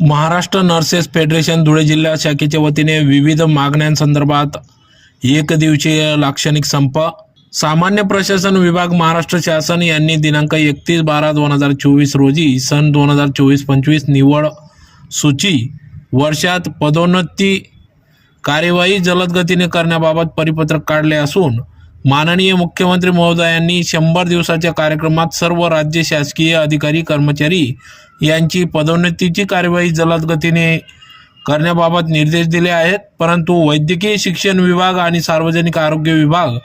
Maharashtra nurses federation Dhule जिल्हा शाखेच्या वतीने विविध मागण्यांसंदर्भात एकदिवसीय लाक्षणिक संप. सामान्य प्रशासन विभाग महाराष्ट्र शासन यांनी दिनांक एकतीस बारा दोन हजार चोवीस रोजी सन दोन हजार चोवीस पंचवीस निवड सूची वर्षात पदोन्नती कार्यवाही जलदगतीने करण्याबाबत परिपत्रक काढले असून माननीय मुख्यमंत्री महोदयांनी शंभर दिवसाच्या कार्यक्रमात सर्व राज्य शासकीय अधिकारी कर्मचारी यांची पदोन्नतीची कार्यवाही जलद गतीने करण्याबाबत निर्देश दिले आहेत. परंतु वैद्यकीय शिक्षण विभाग आणि सार्वजनिक आरोग्य विभाग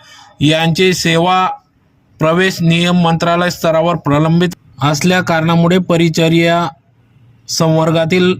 यांचे सेवा प्रवेश नियम मंत्रालय स्तरावर प्रलंबित असल्या कारणामुळे परिचर्या संवर्गातील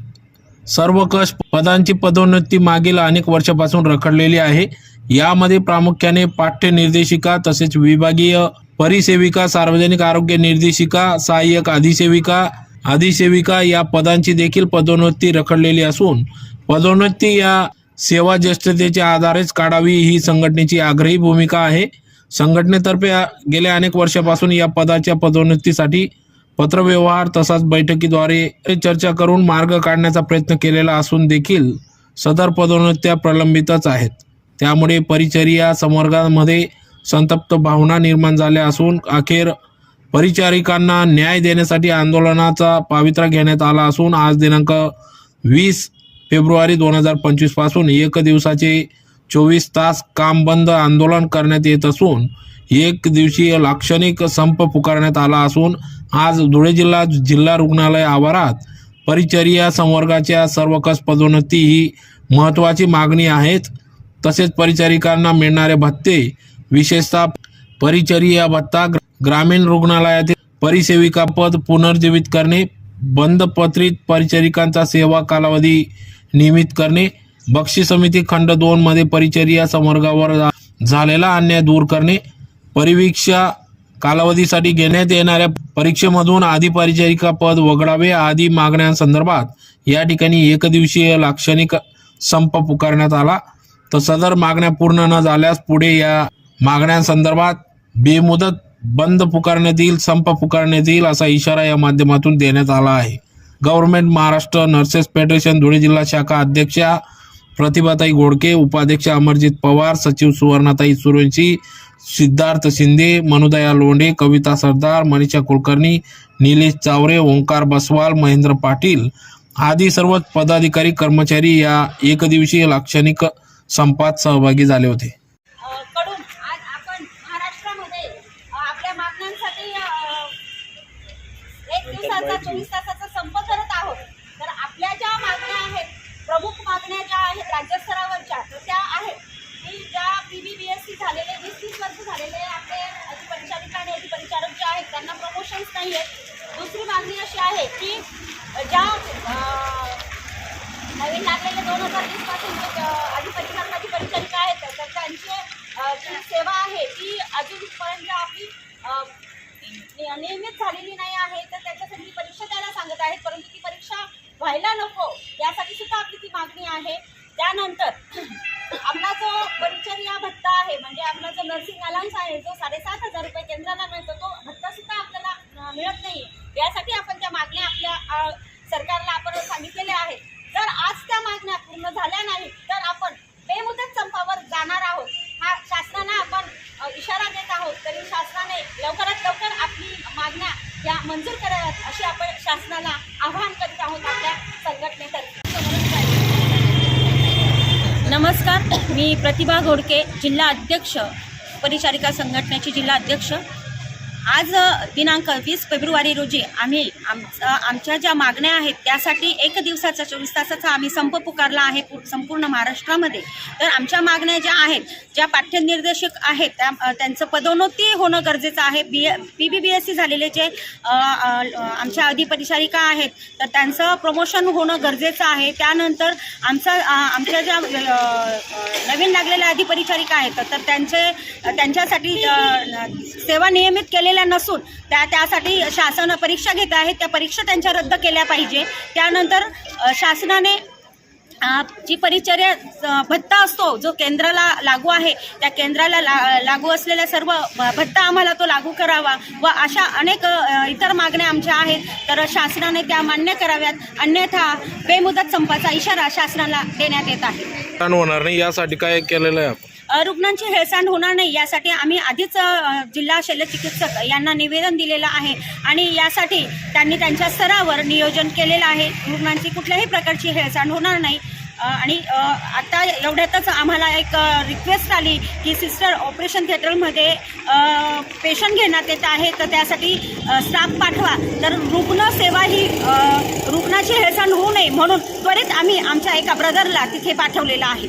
सर्वकष पदांची पदोन्नती मागील अनेक वर्षापासून रखडलेली आहे. यामध्ये प्रामुख्याने पाठ्य निर्देशिका तसेच विभागीय परिसेविका सार्वजनिक आरोग्य निर्देशिका सहाय्यक अधिसेविका अधिसेविका या पदांची देखील पदोन्नती रखडलेली असून पदोन्नती या सेवा ज्येष्ठतेच्या आधारेच काढावी ही संघटनेची आग्रही भूमिका आहे. संघटनेतर्फे गेल्या अनेक वर्षापासून या पदाच्या पदोन्नतीसाठी पत्रव्यवहार तसाच बैठकीद्वारे चर्चा करून मार्ग काढण्याचा प्रयत्न केलेला असून देखील सदर पदोन्नत्या प्रलंबितच आहेत. त्यामुळे परिचर्या संवर्गामध्ये संतप्त भावना निर्माण झाल्या असून अखेर परिचारिकांना न्याय देण्यासाठी आंदोलनाचा पावित्रा घेण्यात आला असून आज दिनांक वीस फेब्रुवारी दोन हजार पंचवीसपासून एक दिवसाचे चोवीस तास काम बंद आंदोलन करण्यात येत असून एक दिवसीय लाक्षणिक संप पुकारण्यात आला असून आज धुळे जिल्हा जिल्हा रुग्णालय आवारात परिचर्या संवर्गाच्या सर्वकस पदोन्नती ही महत्त्वाची मागणी आहेत. तसेच परिचारिकांना मिळणारे भत्ते विशेषतः परिचर्या भत्ता ग्रामीण रुग्णालयातील परिसेविका पद पुनर्जीवित करणे बंदपत्रित परिचारिकांचा सेवा कालावधी नियमित करणे बक्षी समिती खंड दोनमध्ये परिचर्या संवर्गावर झालेला अन्याय दूर करणे परिवीक्षा कालावधीसाठी घेण्यात येणाऱ्या परीक्षेमधून आधी परिचारिका पद वगळावे आदी मागण्यांसंदर्भात या ठिकाणी एकदिवसीय लाक्षणिक संप पुकारण्यात आला. तर सदर मागण्या पूर्ण न झाल्यास पुढे या मागण्यांसंदर्भात बेमुदत बंद पुकारण्यात येईल संप पुकारण्यात येईल असा इशारा या माध्यमातून देण्यात आला आहे. Government Maharashtra nurses federation Dhule जिल्हा शाखा अध्यक्षा प्रतिभाताई गोडके उपाध्यक्ष अमरजित पवार सचिव सुवर्णाताई सुरवंशी सिद्धार्थ शिंदे मनुदया लोंढे कविता सरदार मनीषा कुलकर्णी निलेश चावरे ओंकार बसवाल महेंद्र पाटील आदी सर्व पदाधिकारी कर्मचारी या एकदिवसीय लाक्षणिक संपात सहभागी झाले होते. आपल्या मागण्यांसाठी एक दिवसाचा चोवीस तासाचा संप करत आहोत तर आपल्या ज्या मागण्या आहेत प्रमुख मागण्या ज्या आहेत राज्यस्तरावरच्या तर त्या आहेत की ज्या P B B S C झालेले वीस तीस वर्ष झालेले आपले अधिपरिचारिका आणि अधिपरिचारक जे आहेत त्यांना नाही आहे दुसरी मागणी अशी आहे की ज्या नवीन लागलेल्या दोन हजार वीसपासून जे अ, आहेत तर त्यांची जी सेवा आहे ती अजूनपर्यंत आपली नियमित झालेली नाही आहे. तर त्याच्यासाठी परीक्षा द्यायला सांगत आहेत परंतु ती परीक्षा व्हायला नको यासाठी सुद्धा आपली ती मागणी आहे. त्यानंतर आपला जो परिचर्या भत्ता आहे म्हणजे आपला जो नर्सिंग अलाउन्स आहे जो साडेसात हजार रुपये केंद्राला मिळतो तो भत्ता सुद्धा आपल्याला अ, मिळत नाही यासाठी आपण त्या मागण्या आपल्या सरकारला आपण सांगितलेल्या आहेत. जर आज त्या मागण्या पूर्ण झाल्या नाही तर आपण बेमुदत संपावर जाणार आहोत. हा शासनाला आपण इशारा देत आहोत. तरी शासनाने लवकरात लवकर आपली मागण्या या मंजूर कराव्यात अशी आपण शासनाला आवाहन करीत आहोत आपल्या संघटनेतर्फे. नमस्कार. मी प्रतिभा घोडके जिल्हा अध्यक्ष परिचारिका संघटनेची जिल्हा अध्यक्ष. आज दिनांक वीस फेब्रुवारी रोजी आम्ही आमचा आमच्या ज्या मागण्या आहेत त्यासाठी एक दिवसाचा चोवीस तासाचा आम्ही संप पुकारला आहे संपूर्ण महाराष्ट्रामध्ये. तर आमच्या मागण्या ज्या आहेत ज्या पाठ्यनिर्देशक आहेत त्या त्यांचं पदोन्नती होणं गरजेचं आहे. B P B B S C झालेले जे आमच्या अधिपरिचारिका आहेत तर त्यांचं प्रमोशन होणं गरजेचं आहे. त्यानंतर आमचा आमच्या ज्या नवीन लागलेल्या अधिपरिचारिका आहेत तर त्यांचे त्यांच्यासाठी सेवा नियमित केलेल्या नसून त्या त्यासाठी शासन परीक्षा घेत आहेत. त्या परीक्षा त्यांच्या रद्द केल्या पाहिजे. त्यानंतर शासनाने जी परिचर्या भत्ता असतो जो केंद्राला लागू आहे त्या केंद्राला ला लागू असलेल्या सर्व भत्ता आम्हाला तो लागू करावा व अशा अनेक इतर मागण्या आमच्या आहेत. तर शासनाने त्या मान्य कराव्यात. अन्यथा बेमुदत संपाचा इशारा शासनाला देण्यात येत आहे. नुकसान होणार नाही यासाठी काय केलेलं आहे आपण? अ, रुग्णांची हेळसांड होणार नाही यासाठी आम्ही आधीच अ, जिल्हा शल्यचिकित्सक यांना निवेदन दिलेलं आहे आणि यासाठी त्यांनी त्यांच्या स्तरावर नियोजन केलेलं आहे रुग्णांची कुठल्याही प्रकारची हेळसांड होणार नाही आणि आता एवढ्यातच आम्हाला एक रिक्वेस्ट आली की सिस्टर ऑपरेशन थिएटरमध्ये पेशंट घेण्यात येत आहे तर त्यासाठी स्टाफ पाठवा. तर रुग्णसेवा ही रुग्णाची हेळसांड होऊ नये म्हणून त्वरित आम्ही आमच्या एका ब्रदरला तिथे पाठवलेलं आहे.